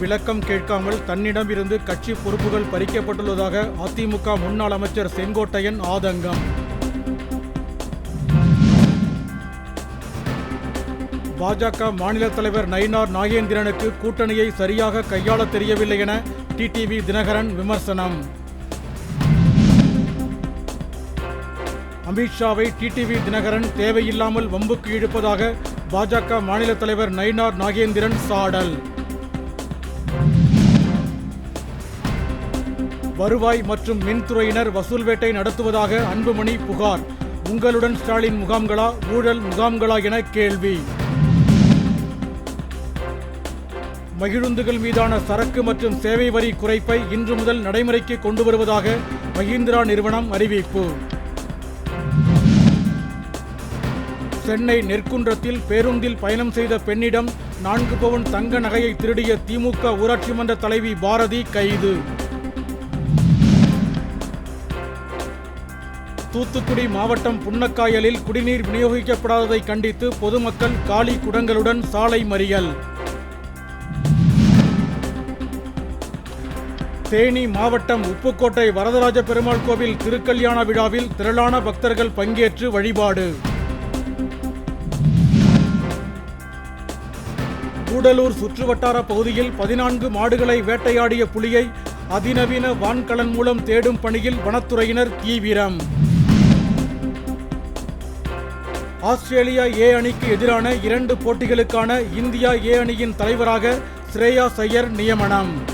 விளக்கம் கேட்காமல் தன்னிடமிருந்து கட்சி பொறுப்புகள் பறிக்கப்பட்டுள்ளதாக அதிமுக முன்னாள் அமைச்சர் செங்கோட்டையன் ஆதங்கம். பாஜக மாநில தலைவர் நயினார் நாகேந்திரனுக்கு கூட்டணியை சரியாக கையாள தெரியவில்லை என டிடிவி தினகரன் விமர்சனம். அமித்ஷாவை டிடிவி தினகரன் தேவையில்லாமல் வம்புக்கு இழுப்பதாக பாஜக மாநில தலைவர் நயினார் நாகேந்திரன் சாடல். வருவாய் மற்றும் மின்துறையினர் வசூல் வேட்டை நடத்துவதாக அன்புமணி புகார். உங்களுடன் ஸ்டாலின் முகாம்களா ஊழல் முகாம்களா என கேள்வி. மகிழுந்துகள் மீதான சரக்கு மற்றும் சேவை வரி குறைப்பை இன்று முதல் நடைமுறைக்கு கொண்டு வருவதாக மஹிந்திரா நிறுவனம் அறிவிப்பு. சென்னை நெற்குன்றத்தில் பேருந்தில் பயணம் செய்த பெண்ணிடம் நான்கு பவுன் தங்க நகையை திருடிய திமுக ஊராட்சி மன்ற தலைவி பாரதி கைது. தூத்துக்குடி மாவட்டம் புன்னக்காயலில் குடிநீர் விநியோகிக்கப்படாததை கண்டித்து பொதுமக்கள் காலி குடங்களுடன் சாலை மறியல். தேனி மாவட்டம் உப்புக்கோட்டை வரதராஜ பெருமாள் கோவில் திருக்கல்யாண விழாவில் திரளான பக்தர்கள் பங்கேற்று வழிபாடு. கூடலூர் சுற்றுவட்டார பகுதியில் பதினான்கு மாடுகளை வேட்டையாடிய புலியை அதிநவீன வான்கலன் மூலம் தேடும் பணியில் வனத்துறையினர் தீவிரம் ஆஸ்திரேலியா ஏ அணிக்கு எதிரான இரண்டு போட்டிகளுக்கான இந்தியா ஏ அணியின் தலைவராக ஸ்ரேயா சையர் நியமனம்.